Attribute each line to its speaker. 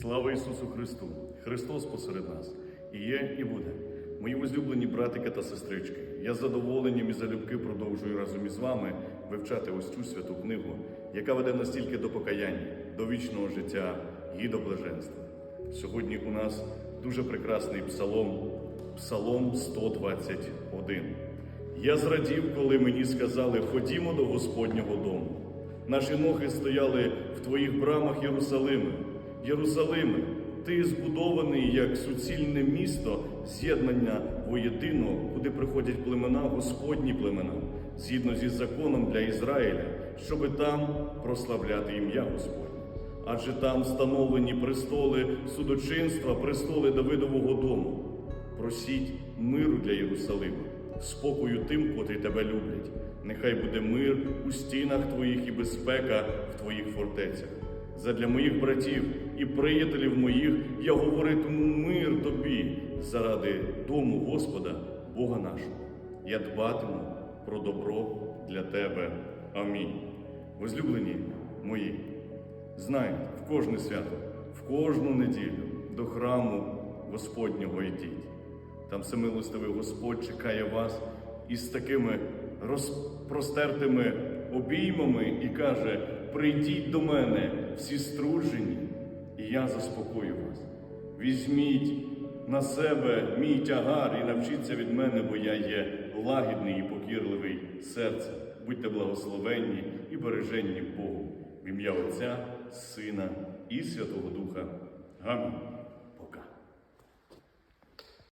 Speaker 1: Слава Ісусу Христу! Христос посеред нас і є, і буде. Мої возлюблені братики та сестрички, я з задоволенням і залюбки продовжую разом із вами вивчати ось цю святу книгу, яка веде нас тільки до покаяння, до вічного життя і до блаженства. Сьогодні у нас дуже прекрасний псалом, псалом 121. Я зрадів, коли мені сказали, ходімо до Господнього дому. Наші ноги стояли в твоїх брамах Єрусалиме. Єрусалиме, ти збудований як суцільне місто з'єднання воєдино, куди приходять племена, Господні племена, згідно зі законом для Ізраїля, щоби там прославляти ім'я Господнє. Адже там встановлені престоли судочинства, престоли Давидового дому. Просіть миру для Єрусалима, спокою тим, котрі тебе люблять. Нехай буде мир у стінах твоїх і безпека в твоїх фортецях. Задля моїх братів і приятелів моїх я говоритиму мир тобі заради дому Господа, Бога нашого. Я дбатиму про добро для тебе. Амінь. Возлюблені мої. Знайте, в кожне свято, в кожну неділю до храму Господнього йдіть. Там всемилостивий Господь чекає вас із такими розпростертими обіймами і каже: Прийдіть до мене, всі струджені, і я заспокою вас. Візьміть на себе мій тягар і навчіться від мене, бо я є лагідний і покірливий серцем. Будьте благословенні і береженні Богу в ім'я Отця, Сина і Святого Духа. Амінь.